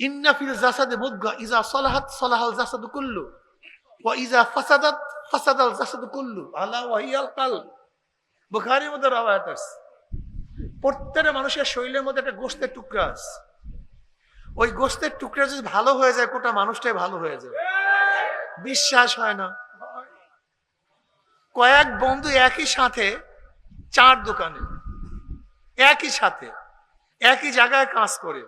ইন্না ফিল জাসাদে মুদগা, ইজা সলাহাত সলাহাল কুল্লু ইজা ফাসাদাত ফাসাদাল কুল্লু। আলা ওয়াহিয়াল কাল বুখারীর মধ্যে রাওয়ায়াত আছে। মানুষের মধ্যে একটা গোস্তের টুকরা আছে। ওই গোস্তের টুকরা যদি ভালো হয়ে যায়, গোটা মানুষটাই ভালো হয়ে যায় বিশ্বাস হয় না। কয়েক বন্ধু একই সাথে, চার দোকানে, একই সাথে, একই জায়গায় কাজ করে।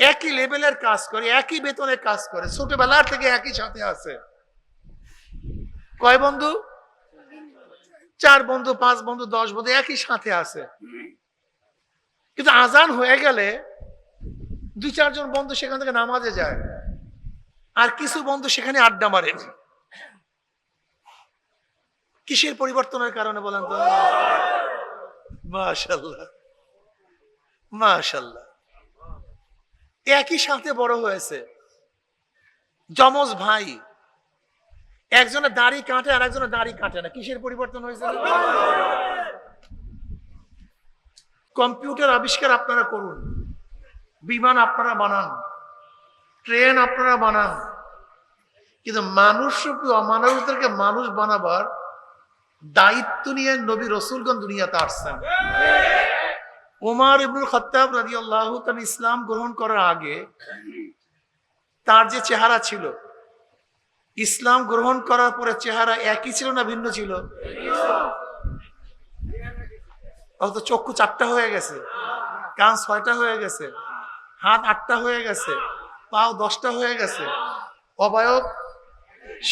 একই লেভেলের কাজ করে, একই বেতনে কাজ করে, ছোটবেলার থেকে একই সাথে আছে। কয় বন্ধু? চার বন্ধু, পাঁচ বন্ধু, দশ বন্ধু একই সাথে আছে। কিন্তু আজান হয়ে গেলে দুই চারজন বন্ধু সেখান থেকে নামাজে যায়। আর কিছু বন্ধু সেখানে আড্ডা মারে। কিসের পরিবর্তনের কারণে বলেন তো? মাশাল্লাহ মাশাল্লাহ একই সাথে বড় হয়েছে। যমজ ভাই একজনের দাড়ি কাটে আর একজনের দাড়ি কাটে না। কিসের পরিবর্তন হয়েছে? কম্পিউটার আবিষ্কার আপনারা করুন, বিমান আপনারা বানান, ট্রেন আপনারা বানান, কিন্তু মানুষ অমানুষদেরকে মানুষ বানাবার দায়িত্ব নিয়ে নবী রসুলগঞ্জ দুনিয়াতে আসছেন। ওমার ইবনুল খত্তাব রাজি আল্লাহ ইসলাম গ্রহণ করার আগে তার যে চেহারা ছিল, ইসলাম গ্রহণ করার পরে চেহারা একই ছিল না ভিন্ন ছিল? অত চক্ষু চারটা হয়ে গেছে, কান ছয়টা হয়ে গেছে, হাত আটটা হয়ে গেছে, পাও দশটা হয়ে গেছে, অবয়ব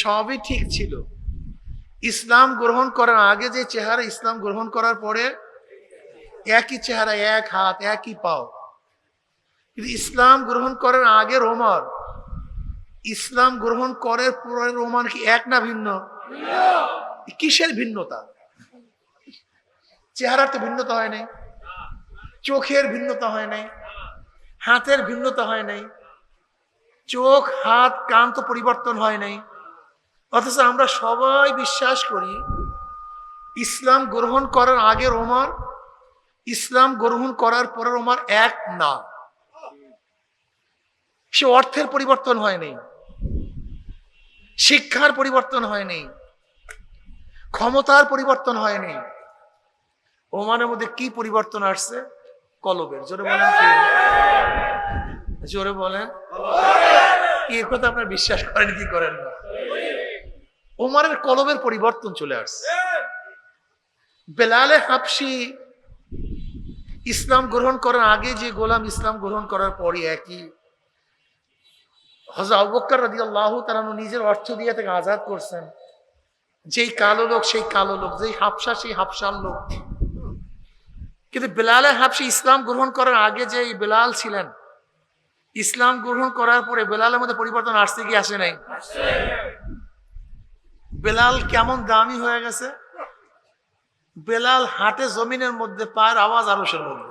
সবই ঠিক ছিল। ইসলাম গ্রহণ করার আগে যে চেহারা ইসলাম গ্রহণ করার পরে একই চেহারা এক হাত একই পাও। কিন্তু ইসলাম গ্রহণ করার আগে রোমার ইসলাম গ্রহণ করার পরে রোমান কি এক না ভিন্ন? কিসের ভিন্নতা? চেহারার তো ভিন্নতা হয় নাই। চোখের ভিন্নতা হয় নাই। হাতের ভিন্নতা হয় নাই। চোখ হাত কান তো পরিবর্তন হয় নাই। অথচ আমরা সবাই বিশ্বাস করি ইসলাম গ্রহণ করার আগে রোমার ইসলাম গ্রহণ করার পরে রোমার এক না। সে অর্থের পরিবর্তন হয়নি শিক্ষার পরিবর্তন হয়নি ক্ষমতার পরিবর্তন হয়নি ওমানের মধ্যে কি পরিবর্তন আসছে? কলবের। জোরে বলেন জোরে বলেন। কি এ কথা আপনার বিশ্বাস করেন কি করেন না? ওমারের কলবের পরিবর্তন চলে আসছে। বেলালে হাফসি ইসলাম গ্রহণ করার আগে যে গোলাম ইসলাম গ্রহণ করার পরে একই। হজরত আবুবকর রাদিয়াল্লাহু তাআলা নিজের অর্থ দিয়ে তাকে আজাদ করছেন। যেই কালো লোক সেই কালো লোক যেই হাফসা সেই হাফসার লোক। কিন্তু বেলালে হাফসি ইসলাম গ্রহণ করার আগে যে বেলাল ছিলেন ইসলাম গ্রহণ করার পরে বেলালের মধ্যে পরিবর্তন আসছে কি আসে নাই? বেলাল কেমন দামি হয়ে গেছে? বেলাল হাটে জমিনের মধ্যে পায়ের আওয়াজ আরসের মধ্যে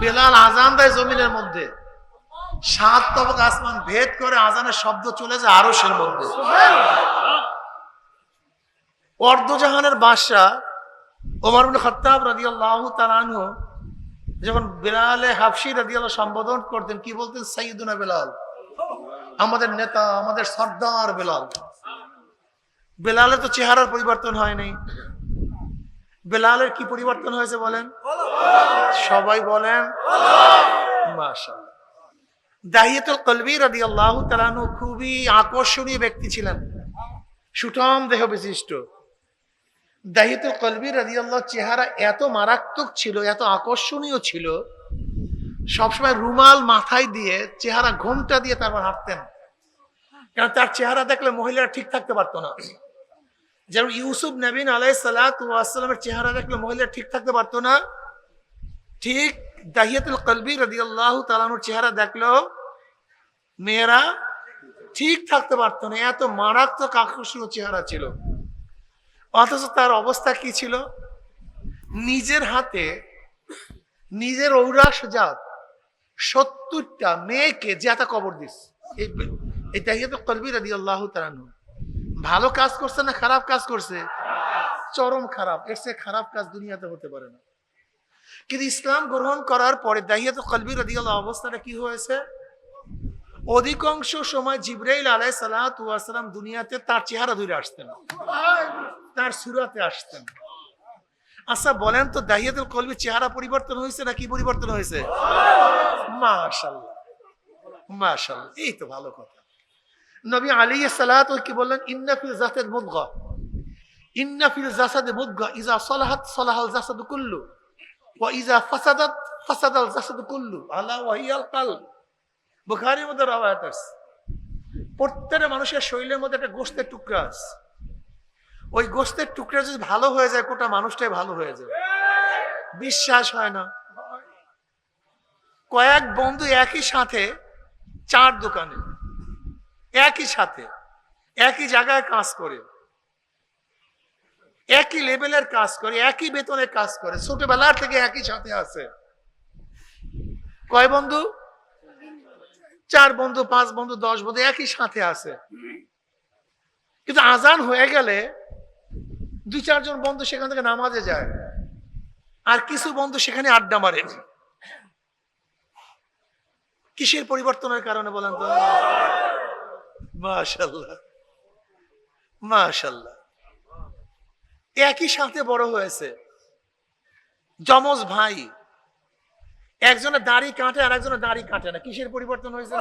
বেলাল। আজান দেয় জমিনের মধ্যে। সাত তবক আসমান ভেদ করে আজানের শব্দ চলে যায় আরসের মধ্যে। অর্ধজাহানের বাদশাহ ওমর খত্তাব রাদিয়াল্লাহু তাআলা যখন বেলালে হাফসি রাদিয়াল্লাহু সম্বোধন করতেন, কি বলতেন? সাইয়্যিদুনা বেলাল। আমাদের নেতা, আমাদের সর্দার বেলাল। বেলালের তো চেহারার পরিবর্তন হয় নাই। বেলালের কি পরিবর্তন হয়েছে বলেন? সবাই বলেন। মাশাআল্লাহ। দাহিয়াতুল কলবি রাদিয়াল্লাহু তাআলা খুবই আকর্ষণীয় ব্যক্তি ছিলেন। সুঠাম দেহ বিশিষ্ট। দাহিয়াতুল কলবি রাদিয়াল্লাহ চেহারা এত মারাত্মক ছিল, এত আকর্ষণীয় ছিল, সবসময় রুমাল মাথায় দিয়ে চেহারা ঘোমটা দিয়ে তারপর হাঁটতেন। কারণ তার চেহারা দেখলে মহিলারা ঠিক থাকতে পারতো না। যেমন ইউসুফ নবীন আলাই সালাতামের চেহারা দেখলে মহিলা ঠিক থাকতে পারতো না। ঠিক দাহিয়াতুল কলবি রদি আল্লাহ তালানুর চেহারা দেখল মেয়েরা ঠিক থাকতে পারতো না। এত মারাত্মক আকর্ষণীয় চেহারা ছিল। অথচ তার অবস্থা কি ছিল? নিজের হাতে নিজের ঔরাস জাত সত্তরটা মেয়েকে জেতা কবর দিস এই তাহিয়াতুল কলবি রদি আল্লাহ তালানু ভালো কাজ করছে না খারাপ কাজ করছে? চরম খারাপ। এর চেয়ে খারাপ কাজ দুনিয়াতে হতে পারে না। কিন্তু ইসলাম গ্রহণ করার পরে দাহিয়াত কলবি রদিয়াল অবস্থাটা কি হয়েছে? অধিকাংশ সময় জিব্রাইল আলাই সালাম দুনিয়াতে তার চেহারা ধরে আসতেন তার সুরাতে আসতেন আচ্ছা বলেন তো দাহিয়াতুল কলবির চেহারা পরিবর্তন হয়েছে না কি পরিবর্তন হয়েছে? মাশাল্লাহ মাশাল্লাহ এই তো ভালো কথা। নবী আলী সালাত কি বললেন? ইন্না ফিল জাতের মুদগা। ইন্না ফিল জাসাদে মুদগা। ইজা সলাহাত, সলাহাল জাসাদ কুল্লু। ওয়া ইজা ফাসাদাত, ফাসাদাল জাসাদ কুল্লু। আলা ওয়াহিয়াল কালব। বুখারীর মধ্যে রাওয়ায়াত আছে। প্রত্যেকটা মানুষের শরীরের মধ্যে একটা গোস্তের টুকরা আছে। ওই গোস্তের টুকরা যদি ভালো হয়ে যায়, গোটা মানুষটাই ভালো হয়ে যায় বিশ্বাস হয় না। কয়েক বন্ধু একই সাথে চার দোকানে। একই সাথে, একই জায়গায় কাজ করে, একই লেভেলের কাজ করে, একই বেতনে কাজ করে ছোটবেলার থেকে একই সাথে আছে। কয় বন্ধু? চার বন্ধু, পাঁচ বন্ধু, দশ বন্ধু একই সাথে আছে। কিন্তু আজান হয়ে গেলে দুই চারজন বন্ধু সেখান থেকে নামাজে যায়। আর কিছু বন্ধু সেখানে আড্ডা মারে। কিসের পরিবর্তনের কারণে বলেন তো? মাশাল্লাহ মাশাল্লাহ একই সাথে বড় হয়েছে। যমজ ভাই একজনের দাড়ি কাটে আর একজনের দাড়ি কাটে না। কিসের পরিবর্তন হয়েছে?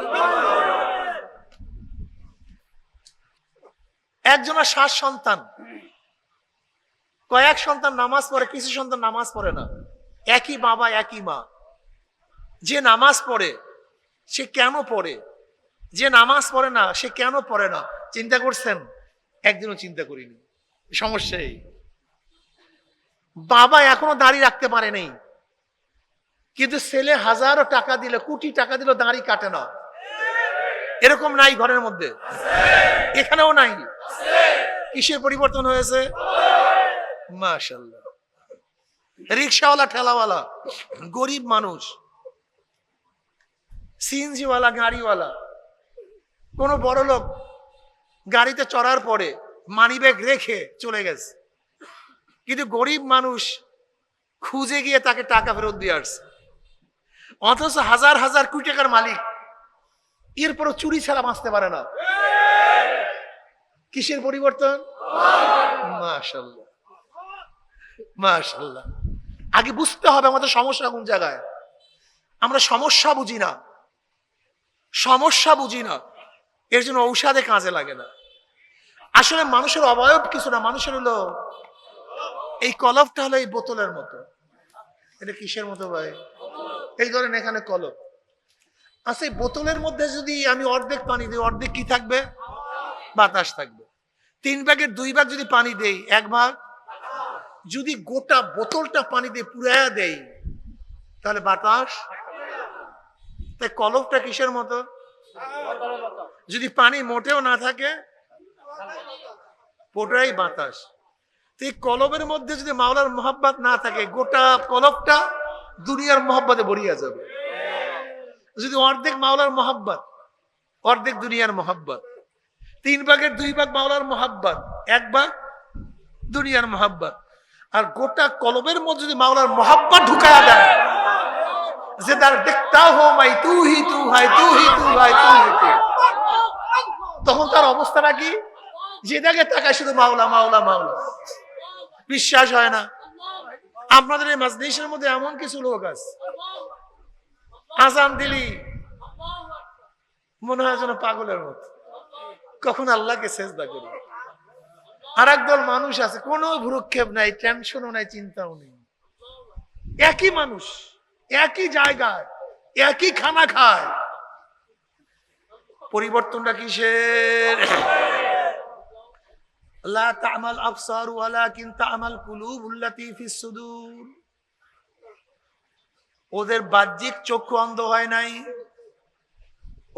একজনের শ্বাস সন্তান। কয়েক সন্তান নামাজ পড়ে, কিছু সন্তান নামাজ পড়ে না। একই বাবা, একই মা। যে নামাজ পড়ে, সে কেন পড়ে? যে নামাজ পড়ে না, সে কেন পড়ে না? চিন্তা করছেন? একদিনও চিন্তা করিনি। সমস্যা এই। বাবা এখনও দাড়ি রাখতে পারে নাই। কিন্তু ছেলে হাজারো টাকা দিলে, কোটি টাকা দিলে দাড়ি কাটে না। এরকম নাই ঘরের মধ্যে। এখানেও নাই। কিসের পরিবর্তন হয়েছে? মাশাল্লাহ রিক্সাওয়ালা, ঠেলাওয়ালা, গরিব মানুষ, সিএনজিওয়ালা, গাড়িওয়ালা কোনো বড় লোক গাড়িতে চড়ার পরে মানিব্যাগ রেখে চলে গেছে। কিন্তু গরিব মানুষ খুঁজে গিয়ে তাকে টাকা ফেরত দিয়ে আসছে। অথচ হাজার হাজার কোটি টাকার মালিক এরপরও চুরি ছাড়া বাঁচতে পারে না। কিসের পরিবর্তন? মাশাল্লাহ আগে বুঝতে হবে আমাদের সমস্যা কোন জায়গায়। আমরা সমস্যা বুঝি না। সমস্যা বুঝি না। এর জন্য ঔষধে কাজে লাগে না। আসলে মানুষের অবয়ব কিছু না, মানুষের হলো এই কলপটা হলো এই বোতলের মতো। এটা কিসের মতো ভাই? এই ধরেন এখানে কলপ। আচ্ছা এই বোতলের মধ্যে যদি আমি অর্ধেক পানি দিই, অর্ধেক কি থাকবে? বাতাস থাকবে। তিন ভাগের দুই ভাগ যদি পানি দেই, এক ভাগ? যদি গোটা বোতলটা পানি দিয়ে পুরাইয়া দেই, তাহলে বাতাস? তাই কলপটা কিসের মতো? যদি পানি মোটেও না থাকে পুরোটাই বাতাস। তো এই কলবের মধ্যে যদি মাওলার মোহাব্বত না থাকে, গোটা কলবটা দুনিয়ার মোহাব্বতে ভরিয়া যাবে। যদি অর্ধেক মাওলার মোহাব্বত, অর্ধেক দুনিয়ার মোহাব্বত, তিন ভাগের দুই ভাগ মাওলার মোহাব্বত, এক ভাগ দুনিয়ার মোহাব্বত। আর গোটা কলবের মধ্যে যদি মাওলার মোহাব্বত ঢুকায়া দেয় তার দেখতা হো মাই, তু হি তু হাই তু হি তু হাই তু তখন তার অবস্থাটা কি? দেখে তাকায় শুধু মাওলা মাওলা মাওলা। বিশ্বাস হয় না। আপনাদের এই মাজলিসের মধ্যে এমন কিছু লোক আছে। আজান দিলি, মনে হয় যেন পাগলের মতো। কখন আল্লাহকে চেষ্টা করি। আর একদল মানুষ আছে, কোনো ভ্রুক্ষেপ নাই, টেনশনও নাই, চিন্তাও নেই। একই মানুষ। একই জায়গায়, একই খানা খায় পরিবর্তনটা কিসের? লা তামাল আবসার ওয়ালাকিন তামাল কুলুব উল্লাতি ফিস ওদের বাহ্যিক চক্ষু অন্ধ হয় নাই।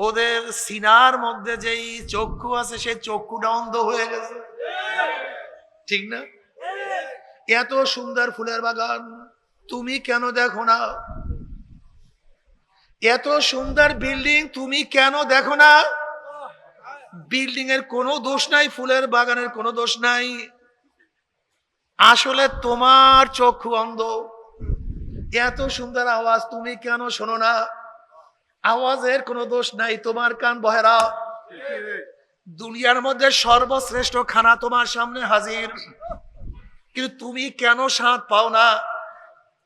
ওদের সিনার মধ্যে যেই চক্ষু আছে, সেই চক্ষুটা অন্ধ হয়ে গেছে। ঠিক না? এত সুন্দর ফুলের বাগান, তুমি কেন দেখো না? এত সুন্দর বিল্ডিং তুমি কেন দেখো না? বিল্ডিং এর কোনো দোষ নাই, ফুলের বাগানের কোনো দোষ নাই। আসলে তোমার চক্ষু অন্ধ। এত সুন্দর আওয়াজ তুমি কেন শোনো না? আওয়াজের কোনো দোষ নাই, তোমার কান বহেরা। দুনিয়ার মধ্যে সর্বশ্রেষ্ঠ খানা তোমার সামনে হাজির। কিন্তু তুমি কেন স্বাদ পাও না?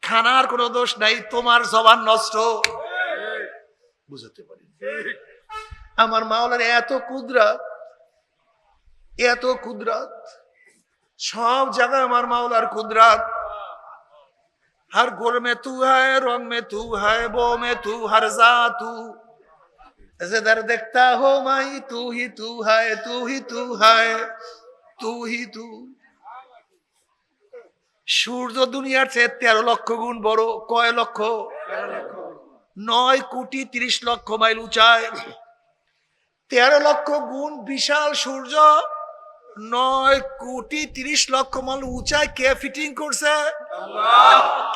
খানার কোনো দোষ নাই, তোমার জবান নষ্ট। বুঝতে পারি আমার মাওলার এত কুদরাত এত কুদরাত সব জায়গায় আমার মাওলার কুদরাত हर गुर में तू है रंग में तू है वो में तू हर जा तू ऐसे दर देखता हो माई तू ही तू है तू ही तू है तू ही तू সূর্য দুনিয়ার চেয়ে তেরো লক্ষ গুণ বড় কয় লক্ষ নয় কোটি তিরিশ লক্ষ মাইল উঁচায়। তেরো লক্ষ গুণ বিশাল সূর্য। নয় কোটি তিরিশ লক্ষ মাইল উঁচায় কে ফিটিং করছে?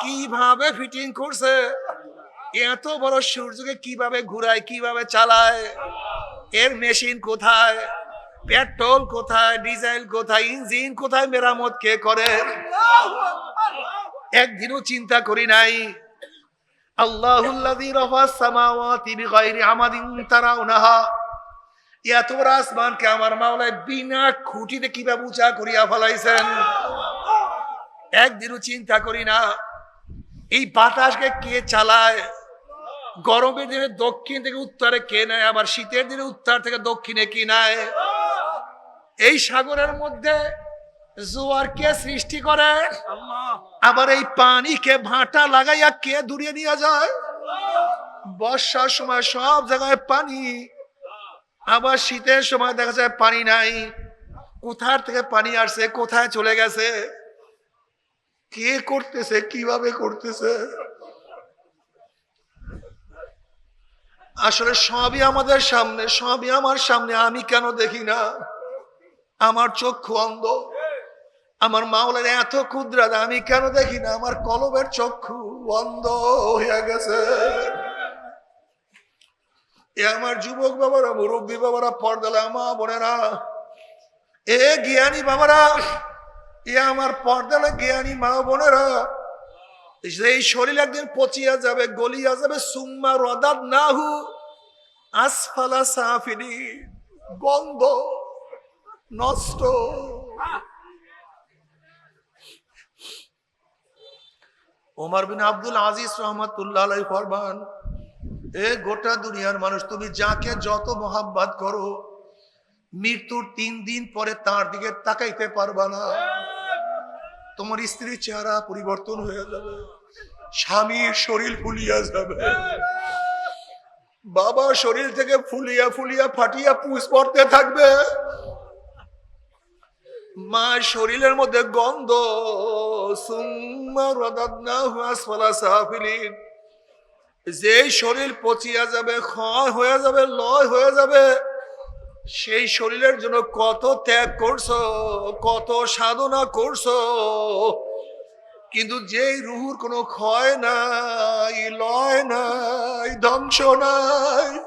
কীভাবে ফিটিং করছে? এত বড় সূর্যকে কীভাবে ঘুরায় কীভাবে চালায়? এর মেশিন কোথায়? পেট্রোল কোথায়? ডিজেল কোথায়? ইঞ্জিন কোথায়? মেরামত কে করে? একদিনও চিন্তা করি নাই। আসমানকে আমার মাওলায় বিনা খুঁটিতে কীভাবে উঁচা করিয়া ফেলাইছেন? একদিনও চিন্তা করি না, এই বাতাসকে কে চালায়? গরমের দিনে দক্ষিণ থেকে উত্তরে কে নেয়? আবার শীতের দিনে উত্তর থেকে দক্ষিণে কি নেয়? এই সাগরের মধ্যে জোয়ার কে সৃষ্টি করে? আবার এই পানিকে ভাটা লাগাইয়া কে দূরিয়ে নিয়ে যায়? বর্ষার সময় সব জায়গায় পানি। আবার শীতের সময় দেখা যায় পানি নাই। কোথার থেকে পানি আসছে, কোথায় চলে গেছে? কে করতেছে, কীভাবে করতেছে? আসলে সবই আমাদের সামনে, সবই আমার সামনে, আমি কেন দেখি না? আমার চক্ষু অন্ধ। আমার মাওলার এত ক্ষুদ্রা আমি কেন দেখি না? আমার কলবের চক্ষু বন্ধ হয়ে গেছে। এ আমার যুবক বাবারা, মুরব্বী বাবারা, পর্দালা মা বোনেরা, এ জ্ঞানী বাবারা, এ আমার পর্দালে জ্ঞানী মা বোনেরা, এই শরীর একদিন পচিয়া যাবে, গলিয়া যাবে, সুম্মা রদাদ নাহু আসফালা সাফিনি গন্ধ নষ্ট। ওমর বিন আব্দুল আজিজ রহমতুল্লাহ আলাই ফরমান, এ গোটা দুনিয়ার মানুষ, তুমি যাকে যত মোহাব্বাত করো, মৃত্যুর তিন দিন পরে তার দিকে তাকাইতে পারবা না। তোমার স্ত্রীর চেহারা পরিবর্তন হয়ে যাবে, স্বামীর শরীর ফুলিয়া যাবে। বাবা শরীর থেকে ফুলিয়া ফুলিয়া ফাটিয়া পুষ পড়তে থাকবে। মা শরীরের মধ্যে গন্ধ যে শরীর পচিয়া যাবে, ক্ষয় হয়ে যাবে, লয় হয়ে যাবে, সেই শরীরের জন্য কত ত্যাগ করছ, কত সাধনা করছ, কিন্তু যেই রুহুর কোনো ক্ষয় নাই, লয় নাই, ধ্বংস নাই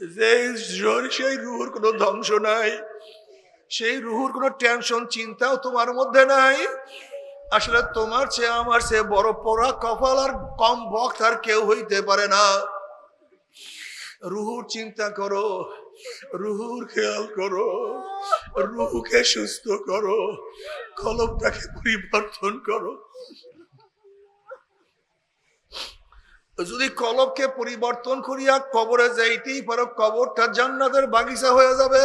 যে সেই রুহুর কোনো ধ্বংস নাই সেই রুহুর কোনো টেনশন চিন্তাও তোমার মধ্যে নাই। আসলে তোমার চেয়ে আমার চেয়ে বড় পড়া কপাল আর কম ভক্ত আর কেউ হইতে পারে না। রুহুর চিন্তা করো, রুহুর খেয়াল করো, রুহুকে সুস্থ করো কলমটাকে পরিবর্তন করো। যদি কলবকে পরিবর্তন করিয়া কবরে যাইতেই পারো, কবরটা জান্নাতের বাগিচা হয়ে যাবে।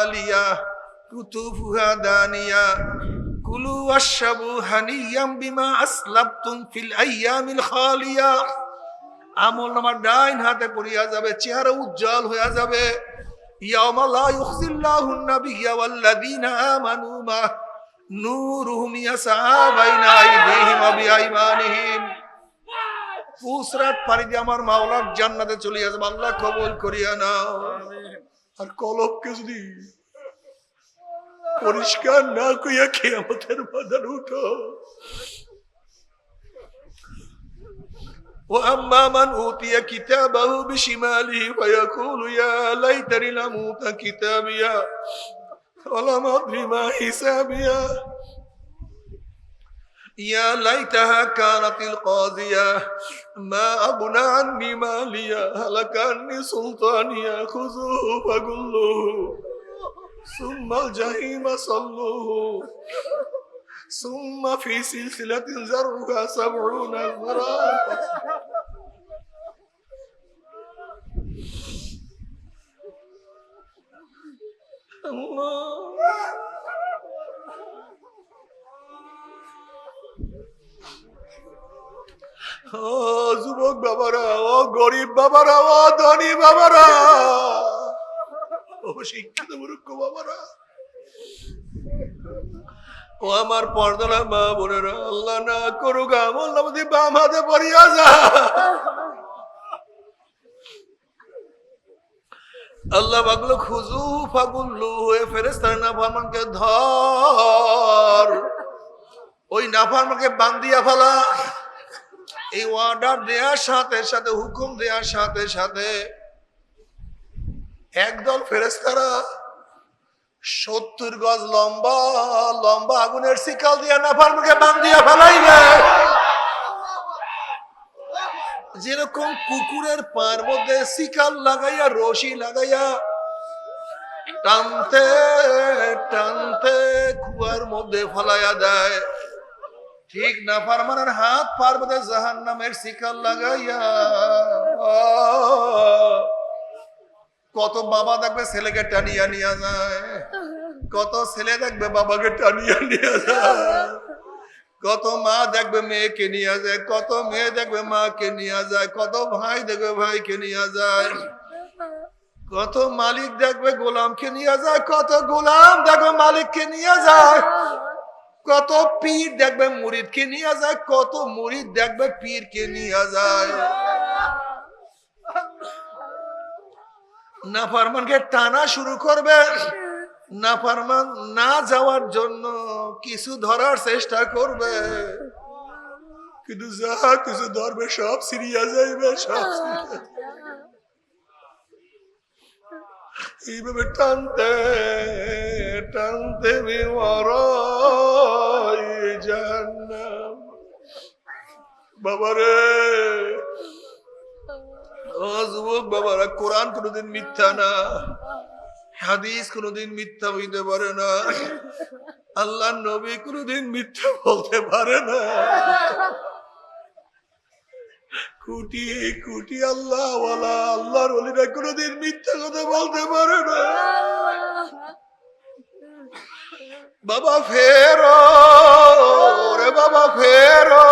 আলিয়া কুতুফুহা দানিয়া, কুলু ওয়াশরাবু হানিয়াম বিমা আসলাবতুম ফিল আইয়ামিল খালিয়া। আমল নামার ডাইন হাতে পড়িয়া যাবে, চেহারা উজ্জ্বল হইয়া যাবে। ইয়াউমা লা ইউখজিল্লাহু নাবিয়্যা ওয়াল্লাযীনা আমানু মা নূরুহুম ইয়াসা বাইনা আইদিহিম বিআইমানিহিম। ফুসরাত পাড়ি দিয়ে আমার মাওলার জান্নাতে চলিয়া যাবে আল্লাহ কবুল করিয়া নাও। আর কলবকে যদি পরিষ্কার না কইয়া কিয়ামতের বাজার উঠো وأما من أوتي كتابه بشماله فيقول يا ليتني لم أوت كتابيا ولم أدر ما حسابيا يا ليتها كانت القاضية. ما أغنى عني ماليا هلك عني سلطانيا. خذوه فغلوه ثم الجحيم صلوه. ثم في سلسلة زرها سبعون ذراعا الله. ও যুবক বাবারা, ও গরিব বাবারা, ও ধনী বাবারা, ও শিক্ষিত মূর্খ বাবারা। ও আমার পর্দালা মা বোনেরা, আল্লাহ না করুক আমল বাম হাতে পড়িয়া যা আল্লাহ বাগলো খুজু ফাগুল্লু হয়ে ফেরেস্তার না ফারমানকে ধর। ওই নাফারমানকে বান্দিয়া ফেলা। এই অর্ডার দেওয়ার সাথে সাথে, হুকুম দেওয়ার সাথে সাথে একদল ফেরেস্তারা সত্তর গজ লম্বা লম্বা আগুনের শিকাল দিয়া নাফার মুখে বান্ধিয়া ফেলাইবে। যেরকম কুকুরের পার মধ্যে শিকাল লাগাইয়া, রশি লাগাইয়া টানতে টানতে কুয়ার মধ্যে ফলাইয়া দেয় ঠিক না ফারমানের হাত পার মধ্যে জাহান নামের শিকাল লাগাইয়া। কত বাবা দেখবে ছেলেকে টানিয়া নিয়ে যায়। কত ছেলে দেখবে বাবাকে টানিয়া নিয়ে যায়। কত মা দেখবে মেয়েকে নিয়ে যায়। কত মেয়ে দেখবে মাকে নিয়ে যায়। কত ভাই দেখবে ভাইকে নিয়ে যায়। কত মালিক দেখবে গোলামকে নিয়ে যায়। কত গোলাম দেখবে মালিককে নিয়ে যায়। কত পীর দেখবে মুরিদকে নিয়ে যায়, কত মুরিদ দেখবে পীর কে নিয়ে যায়। না নাফারমানকে টানা শুরু করবে। নাফারমান না যাওয়ার জন্য কিছু ধরার চেষ্টা করবে। কিন্তু যা কিছু ধরবে, সব সিরিয়া যাইবে, সব সিরিয়া যাইবে। এইভাবে টানতে টানতে জাহান্নাম। বাবারে যুবক বাবারা, কোরআন কোনোদিন মিথ্যা না, হাদিস কোনোদিন মিথ্যা হইতে পারে না আল্লাহ নবী কোনোদিন মিথ্যা বলতে পারে না। কুটি কুটি আল্লাহ আল্লাহর ওলিরা কোনোদিন মিথ্যা কথা বলতে পারে না। বাবা, ফেরো রে বাবা, ফেরো।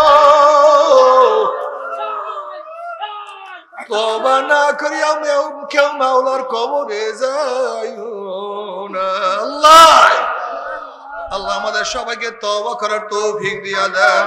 তবা না করিয়া মেও কেউ মাওলার কবরে যাই না। আল্লাহ! আল্লাহ আমাদের সবাইকে তবা করার তৌফিক দিয়া দেন।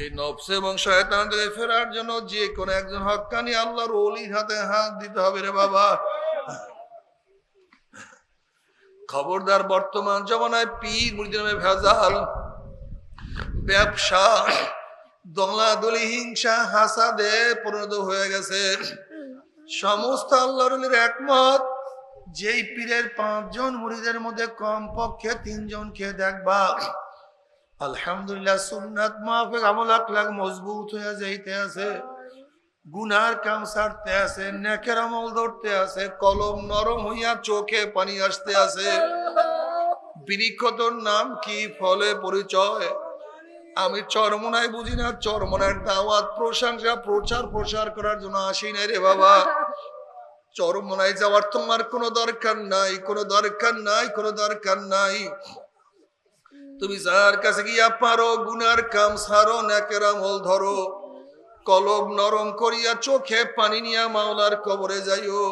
এই নবসে এবং শয়তান থেকে ফেরার জন্য যে কোন একজন হক্কানি আল্লাহর ওলির হাতে হাত দিতে হবে রে বাবা। খবরদার বর্তমান জমানায় পীর নামে ভেজাল, ব্যবসা দলাদলি হিংসা, হাসাদে পরিণত হয়ে গেছে। সমস্ত আল্লাহর একমত, যেই পীরের পাঁচজন মুরিদের মধ্যে কম পক্ষে তিনজনকে দেখবা। আলহামদুলিল্লাহ, সুন্নাত মাহফিক আমল আকলাক মজবুত হয়ে যাইতে আছে। গুনার কাম সারতে আছে, নেকের আমল ধরতে আছে, কলম নরম হইয়া চোখে পানি আসতে আছে। বিনিক্ষতর নাম কি, ফলে পরিচয়? আমি চরমনায় বুঝি না, চরমনার দাওয়াত, প্রশংসা, প্রচার প্রসার করার জন্য আসি নাই রে বাবা। চরমনায় যাওয়ার তোমার কোনো দরকার নাই, কোনো দরকার নাই, কোনো দরকার নাই। তুমি যার কাছে গিয়া পারো, গুনার কাম সারো নাকের আমল ধরো। কলব নরম করিয়া চোখে পানি নিয়া মাওলার কবরে যাইও।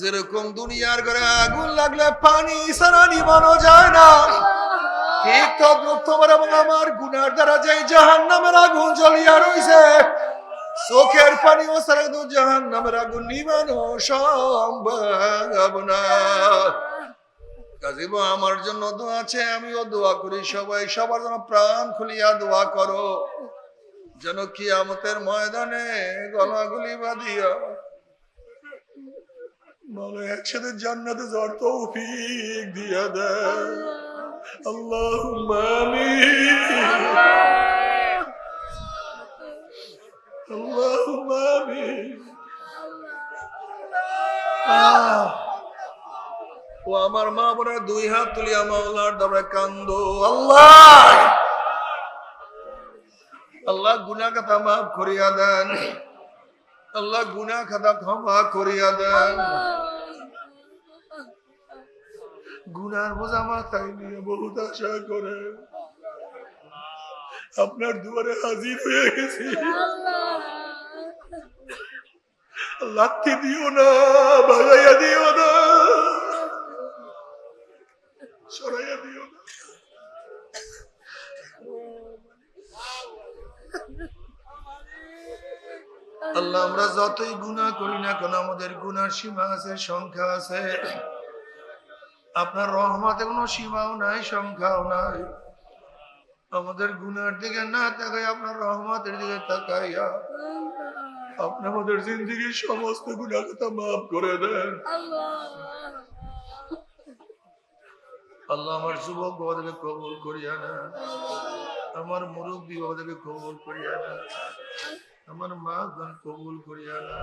যেরকম দুনিয়ার ঘরে আগুন লাগলে পানি সারা নিবানো যায় না। ঠিক তদ্রুপ তোমার এবং আমার গুনার দ্বারা যে জাহান নামের আগুন জ্বলিয়া রইছে, চোখের পানি ও সারা জাহান নামের আগুন নিবানো সম্ভব না। কাজীব আমার জন্য দোয়া আছে, আমিও দোয়া করি সবাই। সবার জন্য প্রাণ খুলিয়া দোয়া করো। যেন কি আমতের ময়দানে গলাগুলি বাঁধিয়া বলো, একসাথে জান্নাতে যাওয়ার তৌফিক দিয়া দেয়। আল্লাহ আল্লাহ আহ। ও আমার মা বোনের দুই হাত তুলিয়া মাওলার দরে কান্দো। আল্লাহ! আল্লাহ গুনা কথা মাফ করিয়া দেন। আল্লাহ গুনা খাতা ক্ষমা করিয়া দেন। গুনার বোঝা মাথায় নিয়ে বহুত আশা করে। আপনার দুয়ারে হাজির হয়ে গেছি। লাথি দিও না ভাগাইয়া দিও না। সরাইয়া দিও না। আল্লাহ, আমরা যতই গুনাহ করি না কেন, আমাদের গুনার সীমা আছে, সংখ্যা আছে। আপনার রহমতে কোনো সীমাও নাই, সংখ্যাও নাই। আমাদের গুনার দিকে না তাকাই, আপনার রহমতের দিকে তাকাইয়া আপনি আমাদের জিন্দগির সমস্ত গুণা কথা মাফ করে দেন। আল্লাহ আমার যুবক বাবাদেরকে কবুল করিয়া না। আমার মুরব্বী বাবাদেরকে কবুল করিয়া না। আমার মা গান কবুল করিয়া না।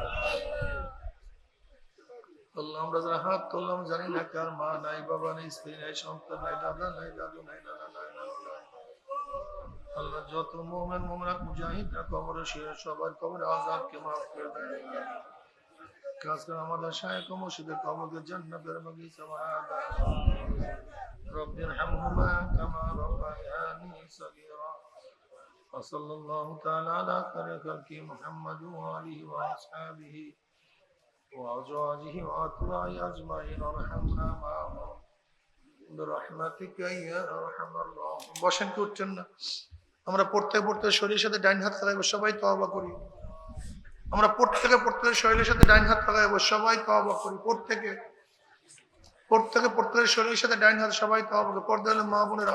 আল্লাহ, আমরা যারা হাত জানি না কার মা নাই, বাবা নাই, স্ত্রী নাই, সন্তান নাই, দাদা নাই, দাদু নাই, নানা নাই আল্লাহ, যত মোমেন মোমরাত মুজাহিদরা কবরে শুয়ে, সবার কবরে আজাদকে মাফ করে দেয়। খাস করে আমাদের শায়ক মসজিদের কবরকে জান্নাতের বাগিচা বানায় رب ارحمهما كما ربياني صغيرا وصلى الله تعالى على خير خلقه محمد وآله وأصحابه وأزواجه وأتباعه أجمعين وارحمنا معهم برحمتك يا أرحم الراحمين বসেন কি উঠছেন না আমরা পড়তে পড়তে শরীরের সাথে ডাইন হাত লাগাইবো সবাই তওবা করি আমরা প্রত্যেকে প্রত্যেকের শরীরের সাথে ডাইন হাত লাগাইবো সবাই তওবা করি প্রত্যেকে প্রত্যেকে প্রত্যেকের শরীরের সাথে ডাইন হাতে সবাই তো হবে পর্দা হলে মা বোনেরা